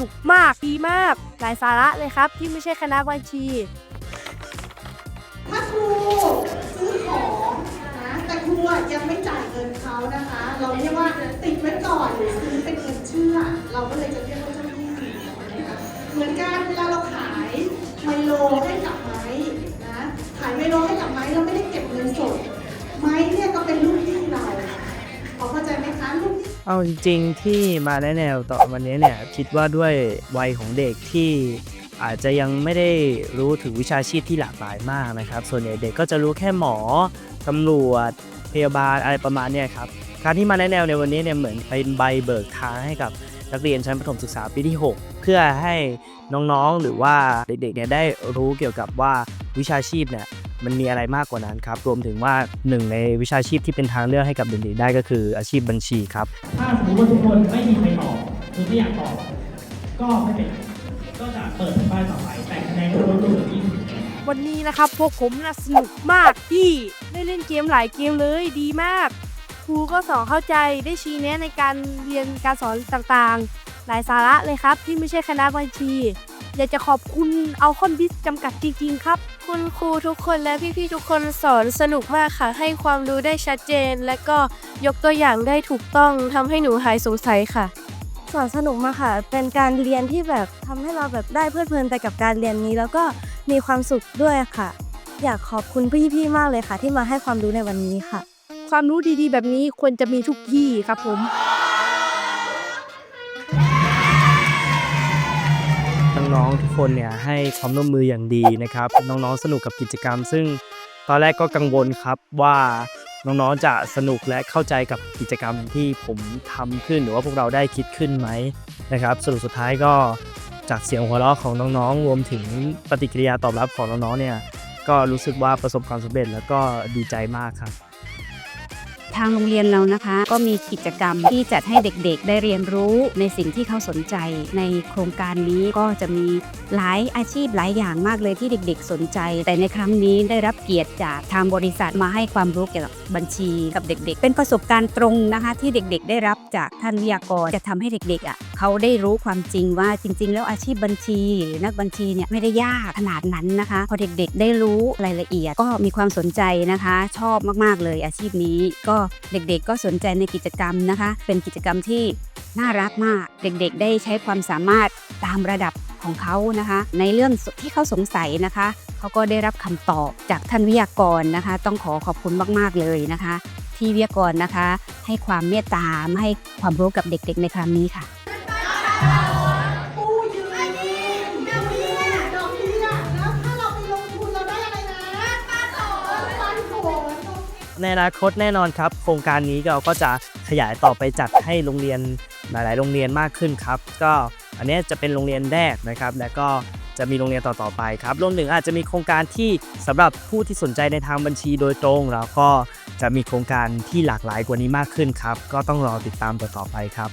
นุกมากดีมาก หลายสาระเลยครับ ที่ไม่ใช่คณะบัญชีถ้าครูซื้อของนะแต่ครูยังไม่จ่ายเงินเขานะคะ เราเรียกว่าติดไว้ก่อนหรือซื้อเป็นเงินเชื่อ เราก็เลยจะเรียกว่าเจ้าหนี้เหมือนกันเวลาเราขายไมโลให้กับไม้นะขายไมโลให้กับไม้เรา เอาจริงๆที่มาแนะแนวต่อวันนี้เนี่ยคิดว่าด้วยวัยของเด็กที่อาจจะยังไม่ได้รู้ถึงวิชาชีพที่หลากหลายมากนะครับ ส่วนใหญ่เด็กก็จะรู้แค่หมอตำรวจ พยาบาลอะไรประมาณเนี้ยครับการที่มาแนะแนวในวันนี้เนี่ยเหมือนเป็นใบเบิกทางให้กับนักเรียนชั้นประถมศึกษาปีที่ 6 เพื่อให้น้องๆหรือว่าเด็กๆเนี่ยได้รู้เกี่ยวกับว่าวิชาชีพเนี่ย มันมีอะไรมากกว่านั้นครับ รวมถึงว่าหนึ่งในวิชาชีพที่เป็นทางเลือกให้กับเด็กๆได้ก็คืออาชีพบัญชีครับ ถ้าสมมติว่าทุกคนไม่มีใครตอบหรือไม่อยากตอบ ก็ไม่เป็นไรก็จะเปิดแผ่นป้ายต่อไปแต่คะแนนจะลดลงเหลือ20คะแนนวันนี้นะครับพวกผมนะสนุกมากที่ได้เล่นเกมหลายเกมเลยดีมาก ครูก็สอนเข้าใจได้ชี้แนะในการเรียนการสอนต่างๆ หลายสาระเลยครับที่ไม่ใช่คณะบัญชี อยากจะขอบคุณเอาคอนบิสจำกัดจริงๆครับ คุณครูทุกคนและพี่ๆทุกคนสอนสนุกมากค่ะ ให้ความรู้ได้ชัดเจน และก็ยกตัวอย่างได้ถูกต้องทำให้หนูหายสงสัยค่ะ สอนสนุกมากค่ะ เป็นการเรียนที่แบบทำให้เราแบบได้เพลิดเพลินไปกับการเรียนนี้ แล้วก็มีความสุขด้วยค่ะ อยากขอบคุณพี่ๆมากเลยค่ะ ที่มาให้ความรู้ในวันนี้ค่ะ ความรู้ดีๆ แบบนี้ควรจะมีทุกที่ครับผม น้องๆทุกคนเนี่ยให้ความร่วมมืออย่างดีนะครับ น้องๆสนุกกับกิจกรรม ซึ่งตอนแรกก็กังวลครับว่าน้องๆจะสนุกและเข้าใจกับกิจกรรมที่ผมทำขึ้น หรือว่าพวกเราได้คิดขึ้นไหมนะครับสรุปสุดท้ายก็จากเสียงหัวเราะของน้องๆ รวมถึงปฏิกิริยาตอบรับของน้องๆเนี่ยก็รู้สึกว่าประสบความสำเร็จแล้วก็ดีใจมากครับ ทางโรงเรียนเรานะคะ ก็มีกิจกรรมที่จัดให้เด็กๆ ได้เรียนรู้ในสิ่งที่เขาสนใจ ในโครงการนี้ก็จะมีหลายอาชีพหลายอย่างมากเลยที่เด็กๆ สนใจ แต่ในครั้งนี้ได้รับเกียรติจากทางบริษัทมาให้ความรู้เกี่ยวกับบัญชีกับเด็ก ๆ เป็นประสบการณ์ตรงนะคะ ที่เด็กๆ ได้รับจากท่านวิทยากรจะทำให้เด็กๆอะเขาได้รู้ความจริงว่าจริง ๆ แล้วอาชีพบัญชีหรือนักบัญชีเนี่ยไม่ได้ยากขนาดนั้นนะคะ พอเด็กๆ ได้รู้รายละเอียดก็มีความสนใจนะคะ ชอบมากๆเลยอาชีพนี้ก็เด็กๆก็สนใจในกิจกรรมนะคะ เป็นกิจกรรมที่น่ารักมาก เด็กๆ ได้ใช้ความสามารถตามระดับของเขานะคะ ในเรื่องที่เขาสงสัยนะคะเขาก็ได้รับคำตอบจากท่านวิทยากรนะคะ ต้องขอขอบคุณมากๆเลยนะคะ ที่วิทยากรนะคะ ให้ความเมตตาให้ความรู้กับเด็กๆในครั้งนี้ค่ะ ในอนาคตแน่นอนครับ โครงการนี้เราก็จะขยายต่อไปจัดให้โรงเรียนหลาย ๆ โรงเรียนมากขึ้นครับ ก็อันนี้จะเป็นโรงเรียนแรกนะครับ และก็จะมีโรงเรียนต่อ ๆ ไปครับ รวมถึงอาจจะมีโครงการที่สำหรับผู้ที่สนใจในทางบัญชีโดยตรง แล้วก็จะมีโครงการที่หลากหลายกว่านี้มากขึ้นครับ ก็ต้องรอติดตามต่อๆไปครับ